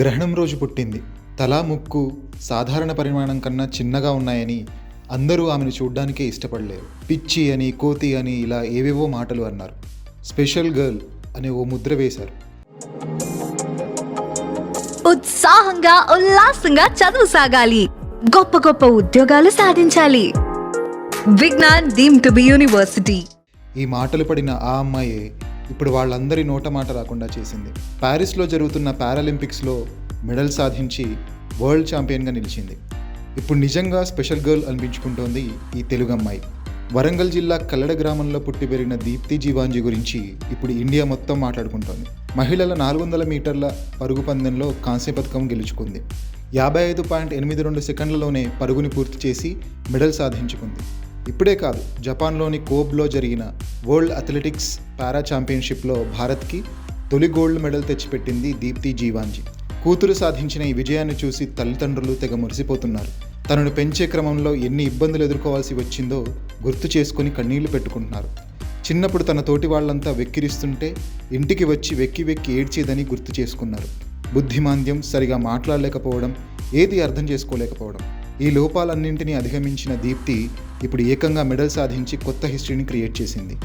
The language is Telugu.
గ్రహణం రోజు పుట్టింది. తల ముక్కు సాధారణ పరిమాణం కన్నా చిన్నగా ఉన్నాయని అందరూ ఆమెను చూడ్డానికే ఇష్టపడలేరు. పిచ్చి అని కోతి అని ఇలా ఏవేవో మాటలు అన్నారు. స్పెషల్ గర్ల్ అనే ఓ ముద్ర వేశారు. ఉత్సాహంగా ఉల్లాసంగా చదువు సాగాలి. గొప్ప గొప్ప ఉద్యోగాలు సాధించాలి. Vignan deem to be university. ఈ మాటలు పడిన ఆ అమ్మాయే ఇప్పుడు వాళ్ళందరి నోట మాట రాకుండా చేసింది. ప్యారిస్లో జరుగుతున్న పారాలింపిక్స్లో మెడల్ సాధించి వరల్డ్ ఛాంపియన్గా నిలిచింది. ఇప్పుడు నిజంగా స్పెషల్ గర్ల్ అనిపించుకుంటోంది ఈ తెలుగు అమ్మాయి. వరంగల్ జిల్లా కల్లడ గ్రామంలో పుట్టి పెరిగిన దీప్తి జీవాంజీ గురించి ఇప్పుడు ఇండియా మొత్తం మాట్లాడుకుంటోంది. మహిళల నాలుగు వందల మీటర్ల పరుగు పందెంలో కాంస్య పథకం గెలుచుకుంది. యాభై ఐదు పాయింట్ ఎనిమిది రెండు సెకండ్లలోనే పరుగుని పూర్తి చేసి మెడల్ సాధించుకుంది. ఇప్పుడే కాదు జపాన్లోని కోబ్లో జరిగిన వరల్డ్ అథ్లెటిక్స్ పారా ఛాంపియన్షిప్లో భారత్కి తొలి గోల్డ్ మెడల్ తెచ్చిపెట్టింది దీప్తి జీవాంజీ కూతురు సాధించిన ఈ విజయాన్ని చూసి తల్లిదండ్రులు తెగ మురిసిపోతున్నారు. తనను పెంచే క్రమంలో ఎన్ని ఇబ్బందులు ఎదుర్కోవాల్సి వచ్చిందో గుర్తు చేసుకుని కన్నీళ్ళు పెట్టుకుంటున్నారు. చిన్నప్పుడు తన తోటి వాళ్ళంతా వెక్కిరిస్తుంటే ఇంటికి వచ్చి వెక్కి వెక్కి ఏడ్చేదని గుర్తు చేసుకున్నారు. బుద్ధిమాంద్యం సరిగా మాట్లాడలేకపోవడం ఏది అర్థం చేసుకోలేకపోవడం. ఈ లోపాలన్నింటినీ అధిగమించిన దీప్తి ఇప్పుడు ఏకంగా మెడల్ సాధించి కొత్త హిస్టరీని క్రియేట్ చేసింది